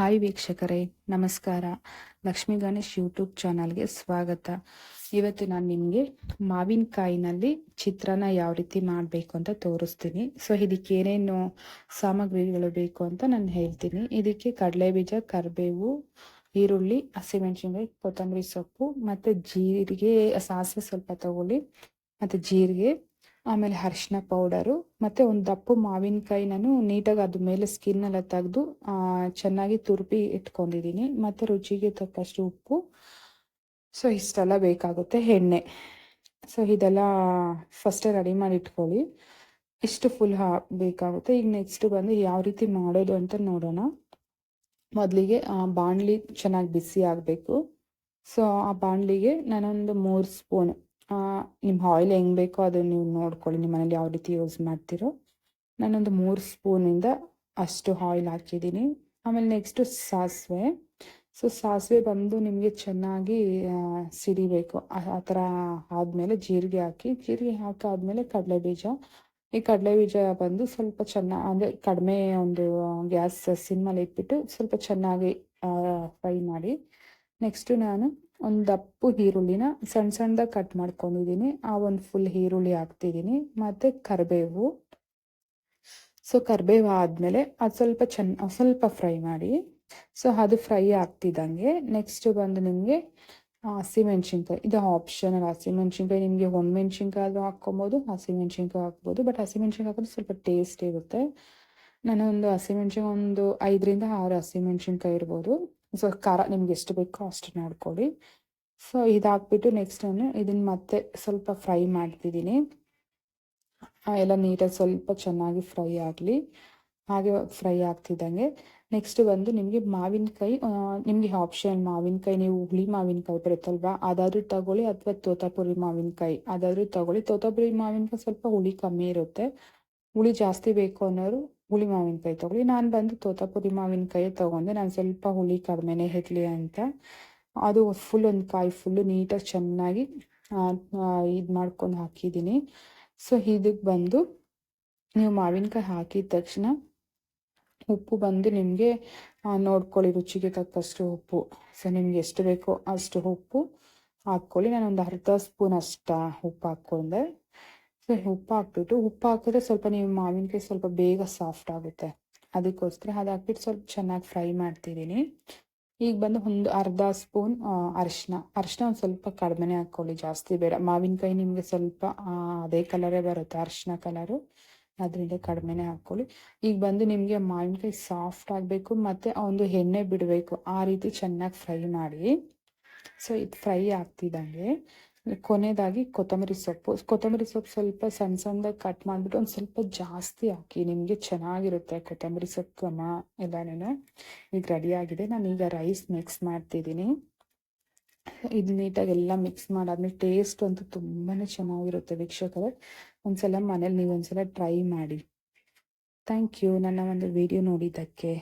Hi ವೀಕ್ಷಕರೇ, ನಮಸ್ಕಾರ. Lakshmi Ganesh YouTube ಚಾನಲ್ಗೆ ಸ್ವಾಗತ. ಇವತ್ತು ನಾನು ನಿಮಗೆ ಮಾವಿನಕಾಯಿನಲ್ಲಿ ಚಿತ್ರಾನ್ನ ಯಾವ ರೀತಿ ಮಾಡಬೇಕು ಅಂತ ತೋರಿಸ್ತೀನಿ. ಸೊ ಇದಕ್ಕೆ ಏನೇನು ಸಾಮಗ್ರಿಗಳು ಬೇಕು ಅಂತ ನಾನು ಹೇಳ್ತೀನಿ. ಇದಕ್ಕೆ ಕಡಲೆ ಬೀಜ, ಕರಿಬೇವು, ಈರುಳ್ಳಿ, ಹಸಿಮೆಣಸಿನಕಾಯಿ, ಕೊತ್ತಂಬರಿ ಸೊಪ್ಪು, ಮತ್ತು ಜೀರಿಗೆ, ಸಾಸಿವೆ ಸ್ವಲ್ಪ ತಗೊಳ್ಳಿ. ಮತ್ತು ಜೀರಿಗೆ ಆಮೇಲೆ ಅರಿಶಿನ ಪೌಡರು, ಮತ್ತು ಒಂದು ದಪ್ಪು ಮಾವಿನಕಾಯಿ ನಾನು ನೀಟಾಗಿ ಅದ್ರ ಮೇಲೆ ಸ್ಕಿನ್ನೆಲ್ಲ ತೆಗೆದು ಚೆನ್ನಾಗಿ ತುರುಪಿ ಇಟ್ಕೊಂಡಿದ್ದೀನಿ ಮತ್ತು ರುಚಿಗೆ ತಕ್ಕಷ್ಟು ಉಪ್ಪು. ಸೊ ಇಷ್ಟೆಲ್ಲ ಬೇಕಾಗುತ್ತೆ, ಎಣ್ಣೆ. ಸೊ ಇದೆಲ್ಲ ಫಸ್ಟೇ ರೆಡಿ ಮಾಡಿ ಇಟ್ಕೊಳ್ಳಿ. ಇಷ್ಟು ಫುಲ್ ಹಾ, ಬೇಕಾಗುತ್ತೆ. ಈಗ ನೆಕ್ಸ್ಟ್ ಬಂದು ಯಾವ ರೀತಿ ಮಾಡೋದು ಅಂತ ನೋಡೋಣ. ಮೊದಲಿಗೆ ಬಾಣಲಿ ಚೆನ್ನಾಗಿ ಬಿಸಿ ಆಗಬೇಕು. ಸೊ ಆ ಬಾಣಲಿಗೆ ನಾನೊಂದು ಮೂರು ಸ್ಪೂನ್ ನಿಮ್ಮ ಆಯಿಲ್ ಹೆಂಗೆ ಬೇಕೋ ಅದನ್ನು ನೀವು ನೋಡ್ಕೊಳ್ಳಿ ನಿಮ್ಮ ಮನೇಲಿ ಯಾವ ರೀತಿ ಯೂಸ್ ಮಾಡ್ತೀರೋ. ನಾನೊಂದು ಮೂರು ಸ್ಪೂನಿಂದ ಅಷ್ಟು ಆಯಿಲ್ ಹಾಕಿದ್ದೀನಿ. ಆಮೇಲೆ ನೆಕ್ಸ್ಟು ಸಾಸಿವೆ. ಸೊ ಸಾಸಿವೆ ಬಂದು ನಿಮಗೆ ಚೆನ್ನಾಗಿ ಸಿಡಿಬೇಕು. ಆ ಥರ ಆದಮೇಲೆ ಜೀರಿಗೆ ಹಾಕಿ, ಜೀರಿಗೆ ಹಾಕಾದ್ಮೇಲೆ ಕಡಲೆ ಬೀಜ ಈ ಕಡಲೆ ಬೀಜ ಬಂದು ಸ್ವಲ್ಪ ಚೆನ್ನಾಗಿ ಅಂದರೆ ಕಡಿಮೆ ಒಂದು ಗ್ಯಾಸ್ ಸಿಮ್ಮಲ್ಲಿ ಇಟ್ಬಿಟ್ಟು ಸ್ವಲ್ಪ ಚೆನ್ನಾಗಿ ಫ್ರೈ ಮಾಡಿ. ನೆಕ್ಸ್ಟು ನಾನು ಒಂದು ದಪ್ಪು ಈರುಳ್ಳಿನ ಸಣ್ಣ ಸಣ್ಣದಾಗಿ ಕಟ್ ಮಾಡ್ಕೊಂಡಿದ್ದೀನಿ ಆ ಒಂದು ಫುಲ್ ಈರುಳ್ಳಿ ಹಾಕ್ತಿದ್ದೀನಿ ಮತ್ತು ಕರಿಬೇವು. ಸೊ ಕರಿಬೇವು ಆದಮೇಲೆ ಅದು ಸ್ವಲ್ಪ ಚೆನ್ನ ಸ್ವಲ್ಪ ಫ್ರೈ ಮಾಡಿ. ಸೊ ಅದು ಫ್ರೈ ಆಗ್ತಿದ್ದಂಗೆ ನೆಕ್ಸ್ಟ್ ಬಂದು ನಿಮಗೆ ಹಸಿಮೆಣ್ಸಿನ್ಕಾಯಿ. ಇದು ಆಪ್ಷನಲ್ ಹಸಿಮೆಣ್ಸಿನ್ಕಾಯಿ ನಿಮಗೆ ಒಣಮೆಣ್ಸಿನ್ಕಾಯಿ ಆದರೂ ಹಾಕ್ಕೊಬೋದು, ಹಸಿಮೆಣ್ಸಿನ್ಕಾಯಿ ಹಾಕ್ಬೋದು ಬಟ್ ಹಸಿಮೆಣ್ಸಿನ್ಕಾಯಿ ಹಾಕಿದ್ರೆ ಸ್ವಲ್ಪ ಟೇಸ್ಟ್ ಇರುತ್ತೆ. ನಾನು ಒಂದು ಹಸಿಮೆಣ್ಸಿನ್ಕಾಯಿ, ಒಂದು ಐದರಿಂದ ಆರು ಹಸಿಮೆಣ್ಸಿನ್ಕಾಯಿ ಇರ್ಬೋದು. ಸೊ ಖಾರ ನಿಮ್ಗೆ ಎಷ್ಟು ಬೇಕೋ ಅಷ್ಟು ನೋಡ್ಕೊಳ್ಳಿ. ಸೊ ಇದಾಕ್ಬಿಟ್ಟು ನೆಕ್ಸ್ಟ್ ನಾನು ಇದನ್ನ ಮತ್ತೆ ಸ್ವಲ್ಪ ಫ್ರೈ ಮಾಡ್ತಿದ್ದೀನಿ. ಎಲ್ಲ ನೀಟಾಗಿ ಸ್ವಲ್ಪ ಚೆನ್ನಾಗಿ ಫ್ರೈ ಆಗಲಿ. ಹಾಗೆ ಫ್ರೈ ಆಗ್ತಿದ್ದಂಗೆ. ನೆಕ್ಸ್ಟ್ ಬಂದು ನಿಮಗೆ ಮಾವಿನಕಾಯಿ ನಿಮಗೆ ಆಪ್ಷನ್ ಮಾವಿನಕಾಯಿ, ನೀವು ಹುಳಿ ಮಾವಿನಕಾಯಿ ಬರುತ್ತಲ್ವಾ? ಅದಾದರೂ ತಗೊಳ್ಳಿ ಅಥವಾ ತೋತಾಪುರಿ ಮಾವಿನಕಾಯಿ. ಅದಾದರೂ ತಗೊಳ್ಳಿ. ತೋತಾಪುರಿ ಮಾವಿನಕಾಯಿ ಸ್ವಲ್ಪ ಹುಳಿ ಕಮ್ಮಿ ಇರುತ್ತೆ. ಹುಳಿ ಜಾಸ್ತಿ ಬೇಕು ಅನ್ನೋರು ಹುಳಿ ಮಾವಿನಕಾಯಿ ತಗೊಳ್ಳಿ. ನಾನು ಬಂದು ತೋತಾಪುರಿ ಮಾವಿನಕಾಯಿ ತಗೊಂಡೆ. ನಾನು ಸ್ವಲ್ಪ ಹುಳಿ ಕಡಿಮೆನೇ ಹೆಕ್ಲಿ ಅಂತ. ಅದು ಫುಲ್ ಒಂದು ಕಾಯಿ ಫುಲ್ಲು ನೀಟಾಗಿ ಚೆನ್ನಾಗಿ ಇದು ಮಾಡ್ಕೊಂಡು ಹಾಕಿದ್ದೀನಿ. ಸೊ ಇದಕ್ಕೆ ಬಂದು ನೀವು ಮಾವಿನಕಾಯಿ ಹಾಕಿದ ತಕ್ಷಣ ಉಪ್ಪು ಬಂದು ನಿಮಗೆ ನೋಡ್ಕೊಳ್ಳಿ ರುಚಿಗೆ ತಕ್ಕಷ್ಟು ಉಪ್ಪು. ಸೊ ನಿಮ್ಗೆ ಎಷ್ಟು ಬೇಕೋ ಅಷ್ಟು ಉಪ್ಪು ಹಾಕ್ಕೊಳ್ಳಿ. ನಾನು ಒಂದು ಅರ್ಧ ಸ್ಪೂನ್ ಅಷ್ಟ ಉಪ್ಪು ಹಾಕ್ಕೊಂಡೆ. ಸೊ ಉಪ್ಪು ಹಾಕ್ಬಿಟ್ಟು, ಉಪ್ಪು ಹಾಕಿದ್ರೆ ಸ್ವಲ್ಪ ನೀವು ಮಾವಿನಕಾಯಿ ಸ್ವಲ್ಪ ಬೇಗ ಸಾಫ್ಟ್ ಆಗುತ್ತೆ. ಅದಕ್ಕೋಸ್ಕರ ಅದು ಹಾಕ್ಬಿಟ್ಟು ಸ್ವಲ್ಪ ಚೆನ್ನಾಗಿ ಫ್ರೈ ಮಾಡ್ತಿದ್ದೀನಿ. ಈಗ ಬಂದು ಒಂದು ಅರ್ಧ ಸ್ಪೂನ್ ಅರಿಶಿನ. ಅರಿಶಿನ ಒಂದು ಸ್ವಲ್ಪ ಕಡಿಮೆನೇ ಹಾಕ್ಕೊಳ್ಳಿ ಜಾಸ್ತಿ ಬೇಡ. ಮಾವಿನಕಾಯಿ ನಿಮಗೆ ಸ್ವಲ್ಪ ಅದೇ ಕಲರೇ ಬರುತ್ತೆ, ಅರಿಶಿನ ಕಲರು ಅದರಿಂದ ಕಡಿಮೆನೇ ಹಾಕ್ಕೊಳ್ಳಿ ಈಗ ಬಂದು ನಿಮಗೆ ಮಾವಿನಕಾಯಿ ಸಾಫ್ಟ್ ಆಗಬೇಕು, ಮತ್ತು ಒಂದು ಎಣ್ಣೆ ಬಿಡಬೇಕು. ಆ ರೀತಿ ಚೆನ್ನಾಗಿ ಫ್ರೈ ಮಾಡಿ. ಸೊ ಇದು ಫ್ರೈ ಆಗ್ತಿದ್ದಂಗೆ ಕೊನೆಯದಾಗಿ ಕೊತ್ತಂಬರಿ ಸೊಪ್ಪು. ಕೊತ್ತಂಬರಿ ಸೊಪ್ಪು ಸ್ವಲ್ಪ ಸಣ್ಣ ಸಣ್ಣದಾಗಿ ಕಟ್ ಮಾಡಿಬಿಟ್ಟು ಒಂದು ಸ್ವಲ್ಪ ಜಾಸ್ತಿ ಹಾಕಿ. ನಿಮಗೆ ಚೆನ್ನಾಗಿರುತ್ತೆ ಕೊತ್ತಂಬರಿ ಸೊಪ್ಪು ಕ್ರಮ ಎಲ್ಲನೂ ಈಗ ರೆಡಿಯಾಗಿದೆ ನಾನು ಈಗ ರೈಸ್ ಮಿಕ್ಸ್ ಮಾಡ್ತಿದ್ದೀನಿ. ಇದು ನೀಟಾಗಿ ಎಲ್ಲ ಮಿಕ್ಸ್ ಮಾಡಾದ್ಮೇಲೆ ಟೇಸ್ಟ್ ಅಂತೂ ತುಂಬಾ ಚೆನ್ನಾಗಿರುತ್ತೆ ವೀಕ್ಷಕರೇ. ಒಂದ್ಸಲ ಮನೇಲಿ ನೀವು ಒಂದ್ಸಲ ಟ್ರೈ ಮಾಡಿ. ಥ್ಯಾಂಕ್ ಯು ನನ್ನ ಒಂದು ವಿಡಿಯೋ ನೋಡಿದ್ದಕ್ಕೆ.